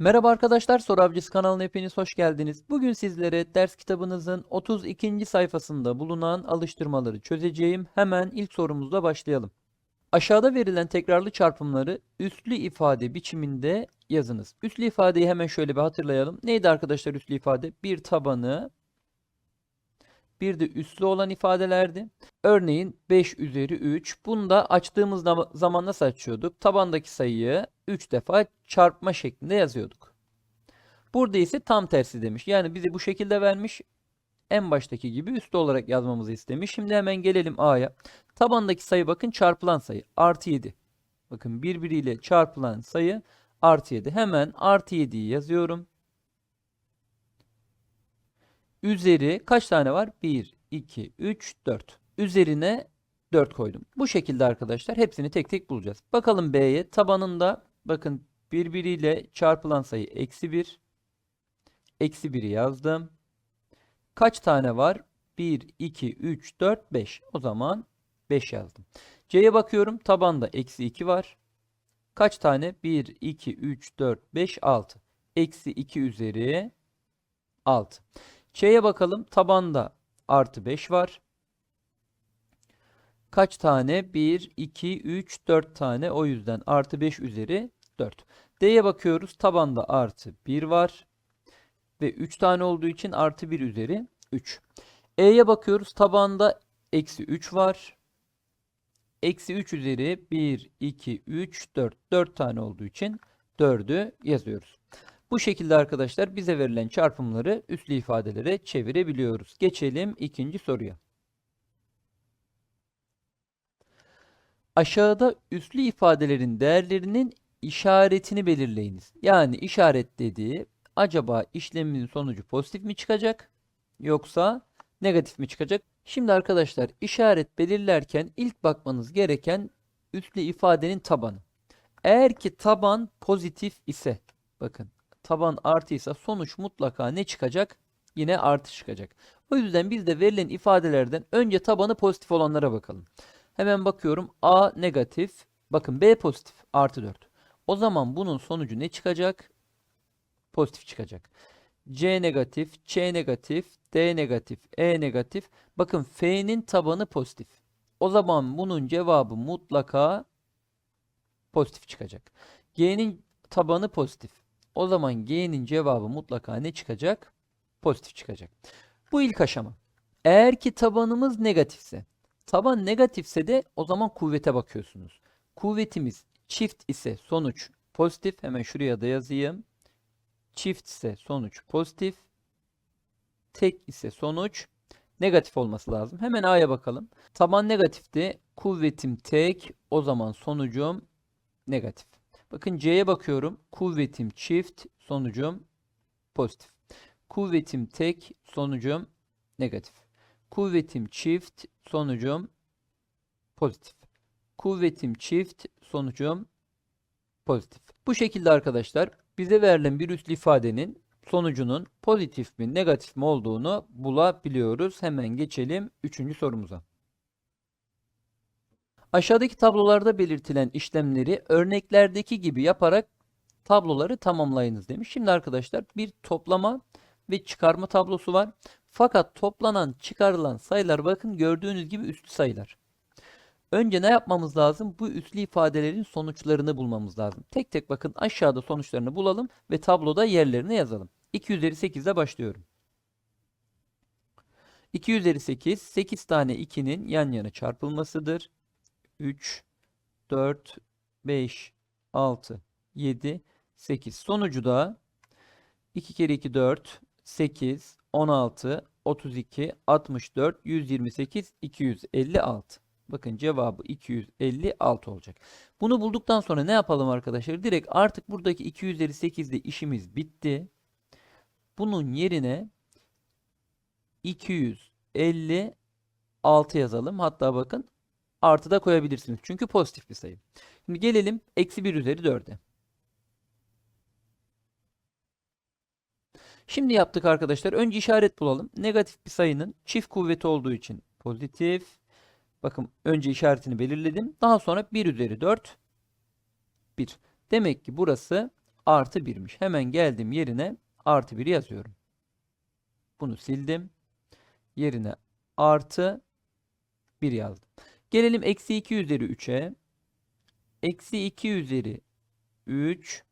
Merhaba arkadaşlar, Soru kanalına hepiniz hoş geldiniz. Bugün sizlere ders kitabınızın 32. sayfasında bulunan alıştırmaları çözeceğim. Hemen ilk sorumuzla başlayalım. Aşağıda verilen tekrarlı çarpımları üslü ifade biçiminde yazınız. Üslü ifadeyi hemen şöyle bir hatırlayalım. Neydi arkadaşlar üslü ifade? Bir tabanı, bir de üslü olan ifadelerdi. Örneğin 5 üzeri 3. Bunu da açtığımız zam- zaman nasıl açıyorduk? Tabandaki sayıyı 3 defa çarpma şeklinde yazıyorduk. Burada ise tam tersi demiş. Yani bize bu şekilde vermiş. En baştaki gibi üslü olarak yazmamızı istemiş. Şimdi hemen gelelim A'ya. Tabandaki sayı bakın çarpılan sayı. Artı 7. Bakın birbiriyle çarpılan sayı artı 7. Hemen artı 7'yi yazıyorum. Üzeri kaç tane var? 1, 2, 3, 4. Üzerine 4 koydum. Bu şekilde arkadaşlar hepsini tek tek bulacağız. Bakalım B'ye. Tabanında bakın birbiriyle çarpılan sayı eksi 1. Eksi 1'i yazdım. Kaç tane var? 1, 2, 3, 4, 5. O zaman 5 yazdım. C'ye bakıyorum. Tabanda eksi 2 var. Kaç tane? 1, 2, 3, 4, 5, 6. Eksi 2 üzeri 6. Ç'ye bakalım. Tabanda artı 5 var. Kaç tane? 1, 2, 3, 4 tane. O yüzden artı 5 üzeri 4. D'ye bakıyoruz. Tabanda artı 1 var. Ve 3 tane olduğu için artı 1 üzeri 3. E'ye bakıyoruz. Tabanda eksi 3 var. Eksi 3 üzeri 1, 2, 3, 4. 4 tane olduğu için 4'ü yazıyoruz. Bu şekilde arkadaşlar bize verilen çarpımları üslü ifadelere çevirebiliyoruz. Geçelim ikinci soruya. Aşağıda üslü ifadelerin değerlerinin işaretini belirleyiniz. Yani işaret dediği acaba işlemin sonucu pozitif mi çıkacak yoksa negatif mi çıkacak? Şimdi arkadaşlar işaret belirlerken ilk bakmanız gereken üslü ifadenin tabanı. Eğer ki taban pozitif ise bakın taban artıysa sonuç mutlaka ne çıkacak? Yine artı çıkacak. O yüzden biz de verilen ifadelerden önce tabanı pozitif olanlara bakalım. Hemen bakıyorum. A negatif. Bakın B pozitif. Artı 4. O zaman bunun sonucu ne çıkacak? Pozitif çıkacak. C negatif, Ç negatif, D negatif, E negatif. Bakın F'nin tabanı pozitif. O zaman bunun cevabı mutlaka pozitif çıkacak. G'nin tabanı pozitif. O zaman G'nin cevabı mutlaka ne çıkacak? Pozitif çıkacak. Bu ilk aşama. Eğer ki tabanımız negatifse, taban negatifse de o zaman kuvvete bakıyorsunuz. Kuvvetimiz çift ise sonuç pozitif. Hemen şuraya da yazayım. Çift ise sonuç pozitif. Tek ise sonuç negatif olması lazım. Hemen A'ya bakalım. Taban negatifti. Kuvvetim tek. O zaman sonucum negatif. Bakın C'ye bakıyorum. Kuvvetim çift, sonucum pozitif. Kuvvetim tek, sonucum negatif. Kuvvetim çift, sonucum pozitif. Kuvvetim çift, sonucum pozitif. Bu şekilde arkadaşlar bize verilen bir üslü ifadenin sonucunun pozitif mi negatif mi olduğunu bulabiliyoruz. Hemen geçelim 3. sorumuza. Aşağıdaki tablolarda belirtilen işlemleri örneklerdeki gibi yaparak tabloları tamamlayınız demiş. Şimdi arkadaşlar bir toplama ve çıkarma tablosu var. Fakat toplanan, çıkarılan sayılar bakın gördüğünüz gibi üslü sayılar. Önce ne yapmamız lazım? Bu üslü ifadelerin sonuçlarını bulmamız lazım. Tek tek bakın aşağıda sonuçlarını bulalım ve tabloda yerlerini yazalım. 2 üzeri 8 ile başlıyorum. 2 üzeri 8, 8 tane 2'nin yan yana çarpılmasıdır. 3, 4, 5, 6, 7, 8. Sonucu da 2 kere 2 4, 8, 16, 32, 64, 128, 256. Bakın cevabı 256 olacak. Bunu bulduktan sonra ne yapalım arkadaşlar? Direkt artık buradaki 258'de işimiz bitti. Bunun yerine 256 yazalım. Hatta bakın artı da koyabilirsiniz. Çünkü pozitif bir sayı. Şimdi gelelim eksi 1 üzeri 4'e. Şimdi yaptık arkadaşlar. Önce işaret bulalım. Negatif bir sayının çift kuvveti olduğu için pozitif. Bakın önce işaretini belirledim. Daha sonra 1 üzeri 4 1. Demek ki burası artı 1'miş. Hemen geldim yerine artı 1 yazıyorum. Bunu sildim. Yerine artı 1 yazdım. Gelelim eksi 2 üzeri 3'e. Eksi 2 üzeri 3.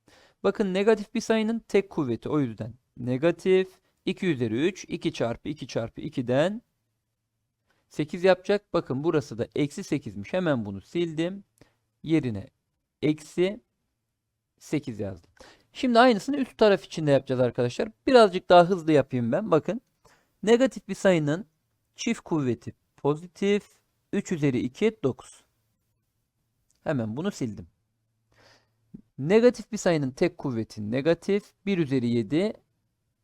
Bakın negatif bir sayının tek kuvveti o yüzden. Negatif 2 üzeri 3. 2 çarpı 2 çarpı 2'den 8 yapacak. Bakın burası da eksi 8'miş. Hemen bunu sildim. Yerine eksi 8 yazdım. Şimdi aynısını üst taraf için de yapacağız arkadaşlar. Birazcık daha hızlı yapayım ben. Bakın. Negatif bir sayının çift kuvveti pozitif 3 üzeri 2 9. Hemen bunu sildim. Negatif bir sayının tek kuvveti negatif 1 üzeri 7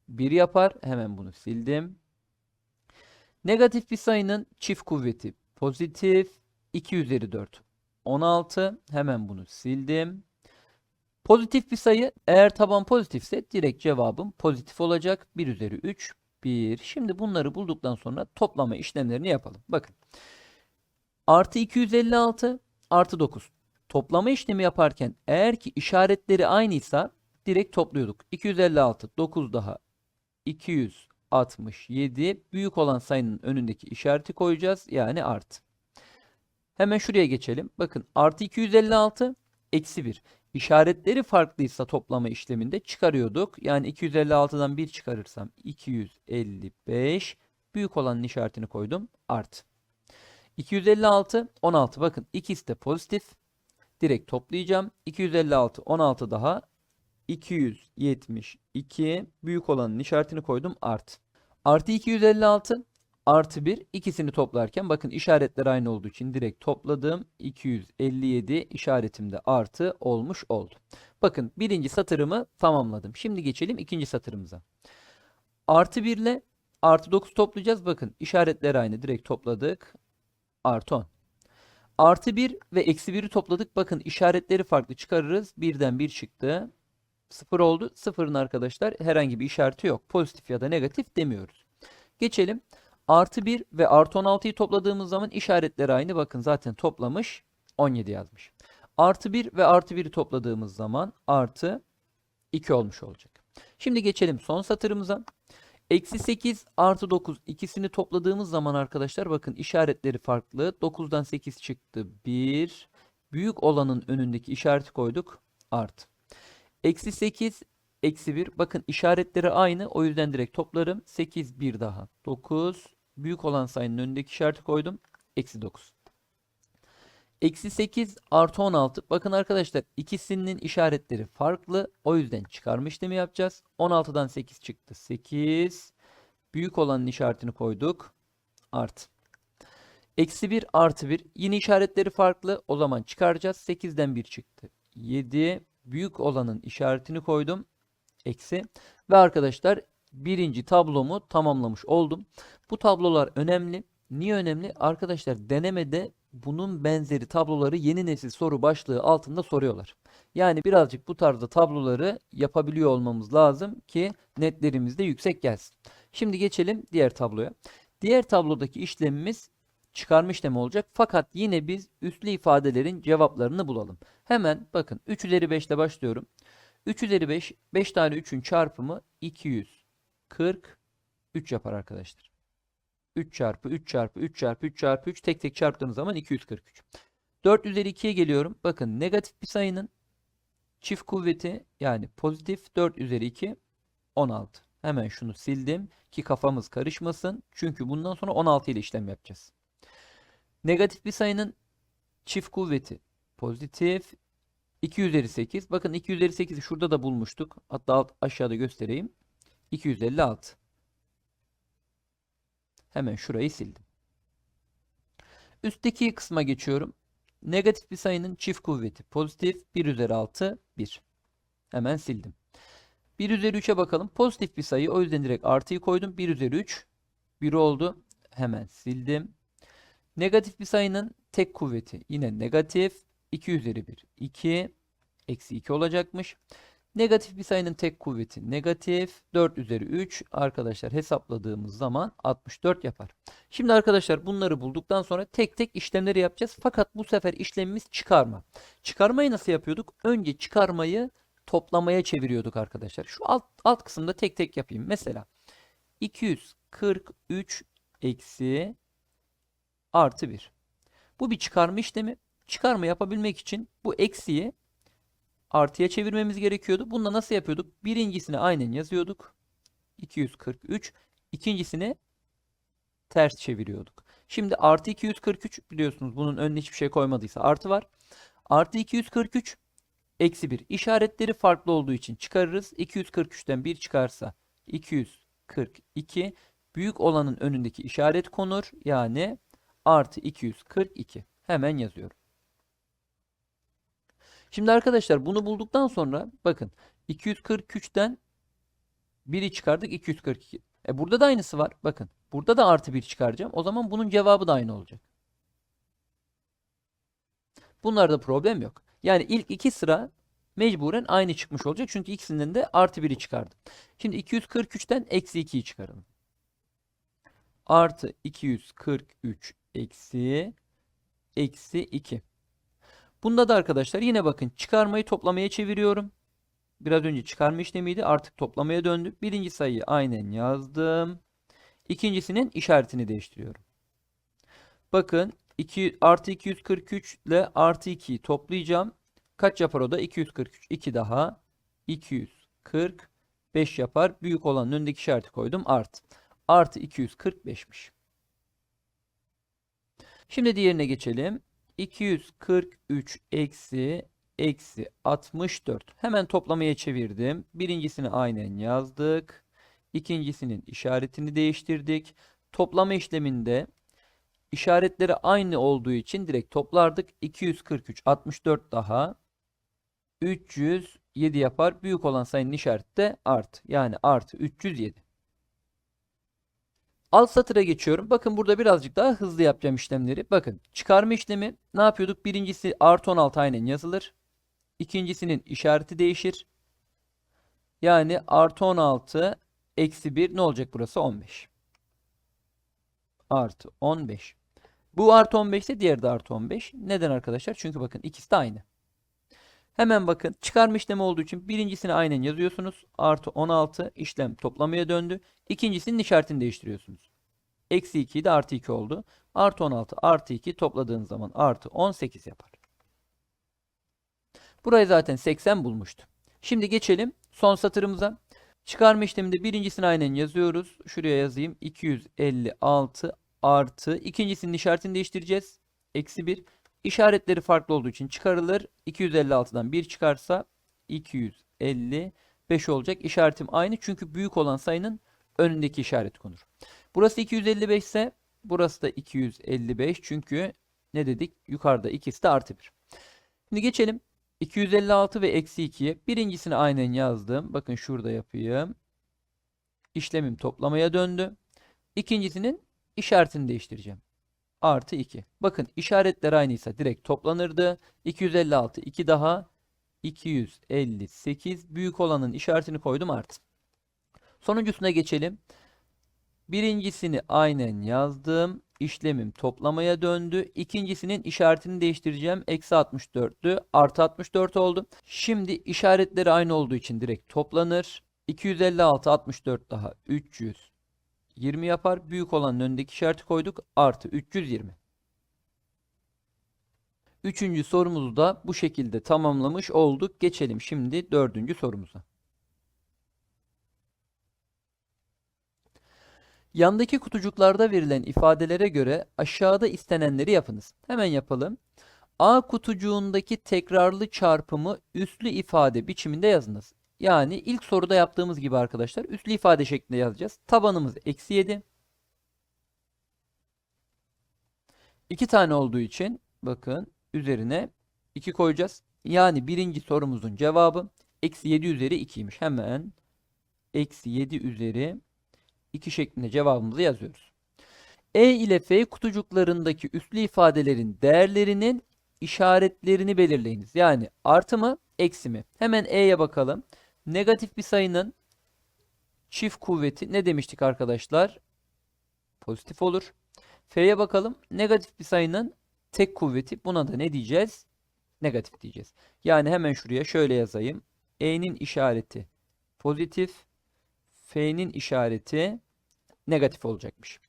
1 yapar. Hemen bunu sildim. Negatif bir sayının çift kuvveti pozitif 2 üzeri 4 16. Hemen bunu sildim. Pozitif bir sayı eğer taban pozitifse direkt cevabım pozitif olacak. 1 üzeri 3 1. Şimdi bunları bulduktan sonra toplama işlemlerini yapalım. Bakın. Artı 256 artı 9. Toplama işlemi yaparken eğer ki işaretleri aynıysa direkt topluyorduk. 256 9 daha 267 büyük olan sayının önündeki işareti koyacağız. Yani artı. Hemen şuraya geçelim. Bakın artı 256 eksi 1. İşaretleri farklıysa toplama işleminde çıkarıyorduk. Yani 256'dan 1 çıkarırsam 255 büyük olanın işaretini koydum. Artı. 256 16 bakın ikisi de pozitif. Direkt toplayacağım. 256 16 daha 272 büyük olanın işaretini koydum. Artı. Artı 256 artı 1 ikisini toplarken bakın işaretler aynı olduğu için direkt topladım. 257 işaretimde artı olmuş oldu. Bakın birinci satırımı tamamladım. Şimdi geçelim ikinci satırımıza. Artı 1 ile artı 9 toplayacağız. Bakın işaretler aynı direkt topladık. Artı 10. Artı 1 ve eksi 1'i topladık. Bakın işaretleri farklı çıkarırız. Birden 1 çıktı. 0 oldu. 0'ın arkadaşlar herhangi bir işareti yok. Pozitif ya da negatif demiyoruz. Geçelim. Artı 1 ve artı 16'yı topladığımız zaman işaretleri aynı. Bakın zaten toplamış. 17 yazmış. Artı 1 ve artı 1'i topladığımız zaman artı 2 olmuş olacak. Şimdi geçelim son satırımıza. Eksi 8 artı 9 ikisini topladığımız zaman arkadaşlar bakın işaretleri farklı. 9'dan 8 çıktı 1. Büyük olanın önündeki işareti koyduk. Artı. Eksi 8 eksi 1. Bakın işaretleri aynı. O yüzden direkt toplarım. 8 bir daha. 9. Büyük olan sayının önündeki işareti koydum. Eksi 9. Eksi 8 artı 16. Bakın arkadaşlar ikisinin işaretleri farklı. O yüzden çıkarma işlemi yapacağız. 16'dan 8 çıktı. 8. Büyük olanın işaretini koyduk. Artı. Eksi 1 artı 1. Yine işaretleri farklı. O zaman çıkaracağız. 8'den 1 çıktı. 7. Büyük olanın işaretini koydum. Eksi. Ve arkadaşlar birinci tablomu tamamlamış oldum. Bu tablolar önemli. Niye önemli? Arkadaşlar denemede bunun benzeri tabloları yeni nesil soru başlığı altında soruyorlar. Yani birazcık bu tarzda tabloları yapabiliyor olmamız lazım ki netlerimiz de yüksek gelsin. Şimdi geçelim diğer tabloya. Diğer tablodaki işlemimiz çıkarma işlemi olacak. Fakat yine biz üslü ifadelerin cevaplarını bulalım. Hemen bakın 3 üzeri 5 ile başlıyorum. 3 üzeri 5, 5 tane 3'ün çarpımı 243 yapar arkadaşlar. 3 çarpı 3 çarpı 3 çarpı 3 çarpı 3 tek tek çarptığımız zaman 243. 4 üzeri 2'ye geliyorum. Bakın negatif bir sayının çift kuvveti yani pozitif 4 üzeri 2 16. Hemen şunu sildim ki kafamız karışmasın. Çünkü bundan sonra 16 ile işlem yapacağız. Negatif bir sayının çift kuvveti pozitif 2 üzeri 8. Bakın 2 üzeri 8'i şurada da bulmuştuk. Hatta alt, aşağıda göstereyim. 256. Hemen şurayı sildim. Üstteki kısma geçiyorum. Negatif bir sayının çift kuvveti pozitif 1 üzeri 6 1. Hemen sildim. 1 üzeri 3'e bakalım. Pozitif bir sayı o yüzden direkt artıyı koydum. 1 üzeri 3 1 oldu. Hemen sildim. Negatif bir sayının tek kuvveti yine negatif 2 üzeri 1 2 eksi 2 olacakmış. Negatif bir sayının tek kuvveti negatif 4 üzeri 3 arkadaşlar hesapladığımız zaman 64 yapar. Şimdi arkadaşlar bunları bulduktan sonra tek tek işlemleri yapacağız. Fakat bu sefer işlemimiz çıkarma. Çıkarmayı nasıl yapıyorduk? Önce çıkarmayı toplamaya çeviriyorduk arkadaşlar. Şu alt, alt kısımda tek tek yapayım. Mesela 243 eksi artı 1. Bu bir çıkarma işlemi. Çıkarma yapabilmek için bu eksiyi artıya çevirmemiz gerekiyordu. Bunda nasıl yapıyorduk? Birincisini aynen yazıyorduk. 243. İkincisini ters çeviriyorduk. Şimdi artı 243 biliyorsunuz bunun önüne hiçbir şey koymadıysa artı var. Artı 243 eksi 1. İşaretleri farklı olduğu için çıkarırız. 243'ten 1 çıkarsa 242. Büyük olanın önündeki işaret konur. Yani artı 242. Hemen yazıyorum. Şimdi arkadaşlar bunu bulduktan sonra bakın 243'ten 1'i çıkardık 242. E burada da aynısı var. Bakın burada da artı 1 çıkaracağım. O zaman bunun cevabı da aynı olacak. Bunlarda problem yok. Yani ilk iki sıra mecburen aynı çıkmış olacak. Çünkü ikisinden de artı 1'i çıkardım. Şimdi 243'ten eksi 2'yi çıkaralım. Artı 243 eksi eksi 2. Bunda da arkadaşlar yine bakın çıkarmayı toplamaya çeviriyorum. Biraz önce çıkarma işlemiydi. Artık toplamaya döndü. Birinci sayıyı aynen yazdım. İkincisinin işaretini değiştiriyorum. Bakın 2, artı 243 ile artı 2'yi toplayacağım. Kaç yapar o da? 243. 2 daha. 245 yapar. Büyük olanın önündeki işareti koydum. Artı. Artı 245'miş. Şimdi diğerine geçelim. 243 eksi eksi 64. Hemen toplamaya çevirdim. Birincisini aynen yazdık. İkincisinin işaretini değiştirdik. Toplama işleminde işaretleri aynı olduğu için direkt toplardık. 243 64 daha 307 yapar. Büyük olan sayının işareti de artı. Yani artı 307. Alt satıra geçiyorum. Bakın burada birazcık daha hızlı yapacağım işlemleri. Bakın çıkarma işlemi ne yapıyorduk? Birincisi artı 16 aynen yazılır. İkincisinin işareti değişir. Yani artı 16 eksi 1 ne olacak burası? 15. Artı 15. Bu artı 15 ise diğeri de artı 15. Neden arkadaşlar? Çünkü bakın ikisi de aynı. Hemen bakın çıkarma işlemi olduğu için birincisini aynen yazıyorsunuz. Artı 16 işlem toplamaya döndü. İkincisinin işaretini değiştiriyorsunuz. Eksi 2 de artı 2 oldu. Artı 16 artı 2 topladığın zaman artı 18 yapar. Burayı zaten 80 bulmuştu. Şimdi geçelim son satırımıza. Çıkarma işleminde birincisini aynen yazıyoruz. Şuraya yazayım. 256 artı. ikincisinin işaretini değiştireceğiz. Eksi 1. İşaretleri farklı olduğu için çıkarılır. 256'dan 1 çıkarsa 255 olacak. İşaretim aynı çünkü büyük olan sayının önündeki işaret konur. Burası 255 ise burası da 255 çünkü ne dedik? Yukarıda ikisi de artı 1. Şimdi geçelim 256 ve eksi 2'ye. Birincisini aynen yazdım. Bakın şurada yapayım. İşlemim toplamaya döndü. İkincisinin işaretini değiştireceğim. Artı 2. Bakın işaretler aynıysa direkt toplanırdı. 256 2 daha 258 büyük olanın işaretini koydum artı. Sonuncusuna geçelim. Birincisini aynen yazdım. İşlemim toplamaya döndü. İkincisinin işaretini değiştireceğim. Eksi 64'tü. Artı 64 oldu. Şimdi işaretleri aynı olduğu için direkt toplanır. 256 64 daha 320 yapar. Büyük olanın önündeki işareti koyduk. Artı 320. Üçüncü sorumuzu da bu şekilde tamamlamış olduk. Geçelim şimdi dördüncü sorumuza. Yandaki kutucuklarda verilen ifadelere göre aşağıda istenenleri yapınız. Hemen yapalım. A kutucuğundaki tekrarlı çarpımı üslü ifade biçiminde yazınız. Yani ilk soruda yaptığımız gibi arkadaşlar üslü ifade şeklinde yazacağız. Tabanımız eksi 7. 2 tane olduğu için bakın üzerine 2 koyacağız. Yani birinci sorumuzun cevabı eksi 7 üzeri 2'ymiş. Hemen eksi 7 üzeri 2 şeklinde cevabımızı yazıyoruz. E ile F kutucuklarındaki üslü ifadelerin değerlerinin işaretlerini belirleyiniz. Yani artı mı eksi mi? Hemen E'ye bakalım. Negatif bir sayının çift kuvveti ne demiştik arkadaşlar? Pozitif olur. F'ye bakalım. Negatif bir sayının tek kuvveti buna da ne diyeceğiz? Negatif diyeceğiz. Yani hemen şuraya şöyle yazayım. E'nin işareti pozitif, F'nin işareti negatif olacakmış.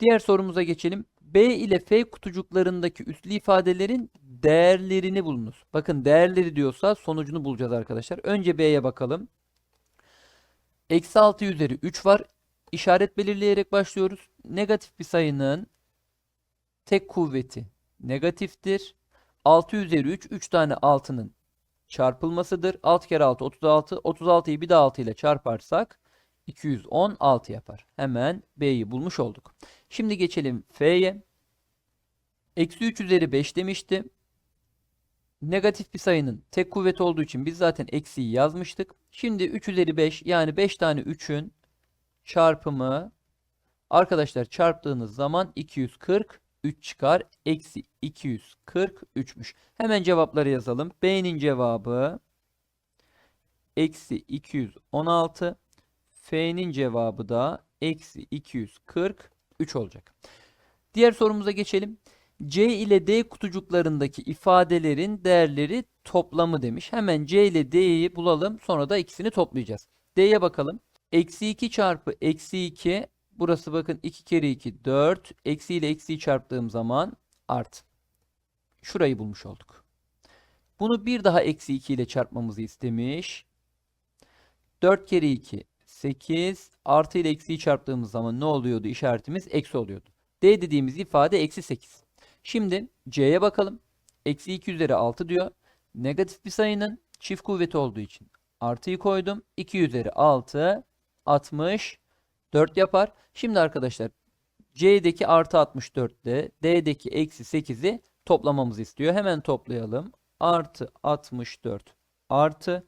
Diğer sorumuza geçelim. B ile F kutucuklarındaki üslü ifadelerin değerlerini bulunuz. Bakın değerleri diyorsa sonucunu bulacağız arkadaşlar. Önce B'ye bakalım. Eksi 6 üzeri 3 var. İşaret belirleyerek başlıyoruz. Negatif bir sayının tek kuvveti negatiftir. 6 üzeri 3, 3 tane 6'nın çarpılmasıdır. 6 kere 6, 36. 36'yı bir de 6 ile çarparsak 216 yapar. Hemen B'yi bulmuş olduk. Şimdi geçelim F'ye. Eksi 3 üzeri 5 demişti. Negatif bir sayının tek kuvveti olduğu için biz zaten eksiyi yazmıştık. Şimdi 3 üzeri 5 yani 5 tane 3'ün çarpımı arkadaşlar çarptığınız zaman 240 3 çıkar. Eksi 243'müş. Hemen cevapları yazalım. B'nin cevabı eksi 216. F'nin cevabı da eksi 243 olacak. Diğer sorumuza geçelim. C ile D kutucuklarındaki ifadelerin değerleri toplamı demiş. Hemen C ile D'yi bulalım. Sonra da ikisini toplayacağız. D'ye bakalım. Eksi 2 çarpı eksi 2. Burası bakın 2 kere 2 4. Eksi ile eksiyi çarptığım zaman artı. Şurayı bulmuş olduk. Bunu bir daha eksi 2 ile çarpmamızı istemiş. 4 kere 2 8 artı ile eksiyi çarptığımız zaman ne oluyordu? İşaretimiz eksi oluyordu. D dediğimiz ifade eksi 8. Şimdi C'ye bakalım. Eksi 2 üzeri 6 diyor. Negatif bir sayının çift kuvveti olduğu için artıyı koydum. 2 üzeri 6 64 yapar. Şimdi arkadaşlar C'deki artı 64 ile D'deki eksi 8'i toplamamızı istiyor. Hemen toplayalım. Artı 64 artı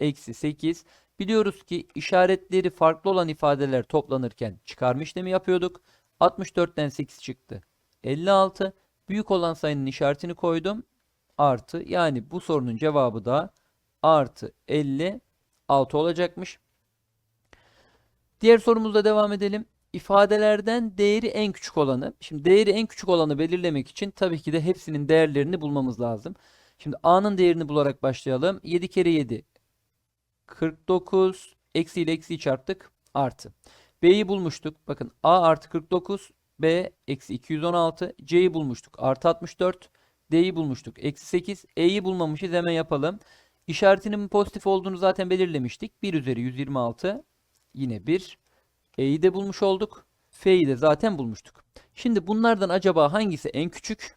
eksi 8. Biliyoruz ki işaretleri farklı olan ifadeler toplanırken çıkarma işlemi yapıyorduk. 64'ten 8 çıktı. 56. Büyük olan sayının işaretini koydum. Artı yani bu sorunun cevabı da artı 56 olacakmış. Diğer sorumuzla devam edelim. İfadelerden değeri en küçük olanı. Şimdi değeri en küçük olanı belirlemek için tabii ki de hepsinin değerlerini bulmamız lazım. Şimdi A'nın değerini bularak başlayalım. 7 kere 7 49 eksi ile eksiyi çarptık artı. B'yi bulmuştuk. Bakın A artı 49 B eksi 216 C'yi bulmuştuk. Artı 64 D'yi bulmuştuk. Eksi 8 E'yi bulmamışız hemen yapalım. İşaretinin pozitif olduğunu zaten belirlemiştik. 1 üzeri 126 yine 1. E'yi de bulmuş olduk. F'yi de zaten bulmuştuk. Şimdi bunlardan acaba hangisi en küçük?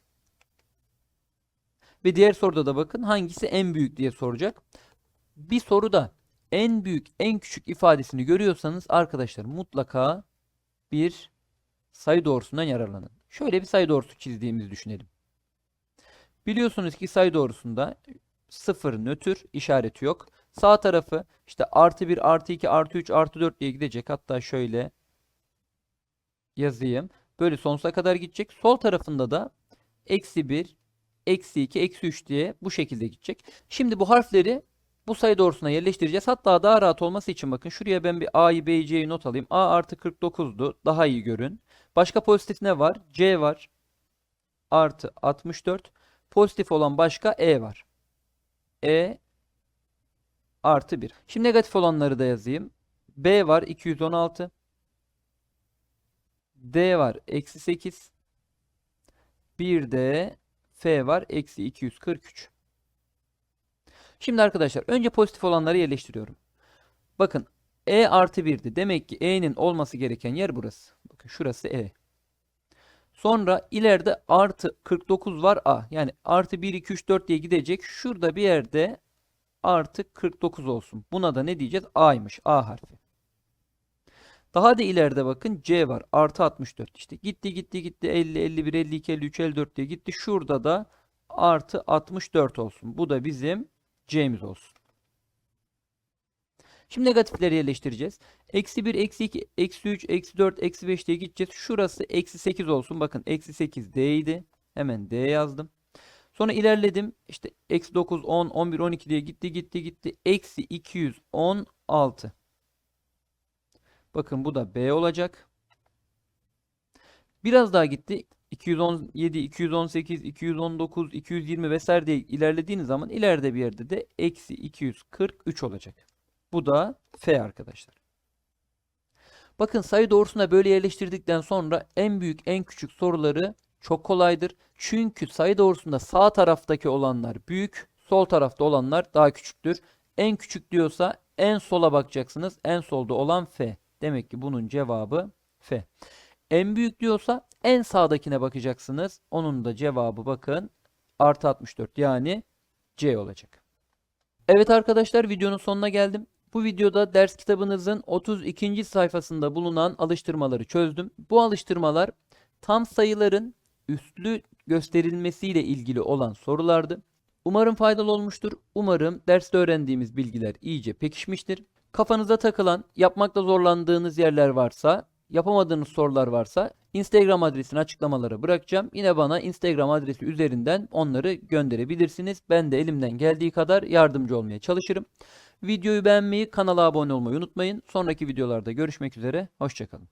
Ve diğer soruda da bakın hangisi en büyük diye soracak. Bir soruda en büyük en küçük ifadesini görüyorsanız arkadaşlar mutlaka bir sayı doğrusundan yararlanın. Şöyle bir sayı doğrusu çizdiğimizi düşünelim. Biliyorsunuz ki sayı doğrusunda sıfır nötr işareti yok. Sağ tarafı işte artı 1, artı 2, artı 3, artı 4 diye gidecek. Hatta şöyle yazayım. Böyle sonsuza kadar gidecek. Sol tarafında da eksi 1, eksi 2, eksi 3 diye bu şekilde gidecek. Şimdi bu harfleri bu sayı doğrusuna yerleştireceğiz. Hatta daha rahat olması için bakın şuraya ben bir A'yı B'yi C'yi not alayım. A artı 49'du. Daha iyi görün. Başka pozitif ne var? C var. Artı 64. Pozitif olan başka E var. E artı 1. Şimdi negatif olanları da yazayım. B var 216. D var eksi 8. Bir de F var eksi 243. Şimdi arkadaşlar önce pozitif olanları yerleştiriyorum. Bakın E artı 1'di. Demek ki E'nin olması gereken yer burası. Bakın şurası E. Sonra ileride artı 49 var A. Yani artı 1, 2, 3, 4 diye gidecek. Şurada bir yerde artı 49 olsun. Buna da ne diyeceğiz? A'ymış. A harfi. Daha da ileride bakın C var. Artı 64 işte. Gitti gitti gitti 50, 51, 52, 53, 54 diye gitti. Şurada da artı 64 olsun. Bu da bizim C'miz olsun. Şimdi negatifleri yerleştireceğiz. Eksi 1, eksi 2, eksi 3, eksi 4, eksi 5 diye gideceğiz. Şurası eksi 8 olsun. Bakın eksi 8 D idi. Hemen D yazdım. Sonra ilerledim. İşte eksi 9, 10, 11, 12 diye gitti gitti gitti. Eksi 216. Bakın bu da B olacak. Biraz daha gitti. 217, 218, 219, 220 vesaire diye ilerlediğiniz zaman ileride bir yerde de eksi 243 olacak. Bu da F arkadaşlar. Bakın sayı doğrusuna böyle yerleştirdikten sonra en büyük en küçük soruları çok kolaydır. Çünkü sayı doğrusunda sağ taraftaki olanlar büyük, sol tarafta olanlar daha küçüktür. En küçük diyorsa en sola bakacaksınız. En solda olan F. Demek ki bunun cevabı F. En büyük diyorsa en sağdakine bakacaksınız. Onun da cevabı bakın artı 64 yani C olacak. Evet arkadaşlar videonun sonuna geldim. Bu videoda ders kitabınızın 32. sayfasında bulunan alıştırmaları çözdüm. Bu alıştırmalar tam sayıların üstlü gösterilmesiyle ilgili olan sorulardı. Umarım faydalı olmuştur. Umarım derste öğrendiğimiz bilgiler iyice pekişmiştir. Kafanıza takılan, yapmakta zorlandığınız yerler varsa, yapamadığınız sorular varsa Instagram adresini açıklamalara bırakacağım. Yine bana Instagram adresi üzerinden onları gönderebilirsiniz. Ben de elimden geldiği kadar yardımcı olmaya çalışırım. Videoyu beğenmeyi, kanala abone olmayı unutmayın. Sonraki videolarda görüşmek üzere. Hoşçakalın.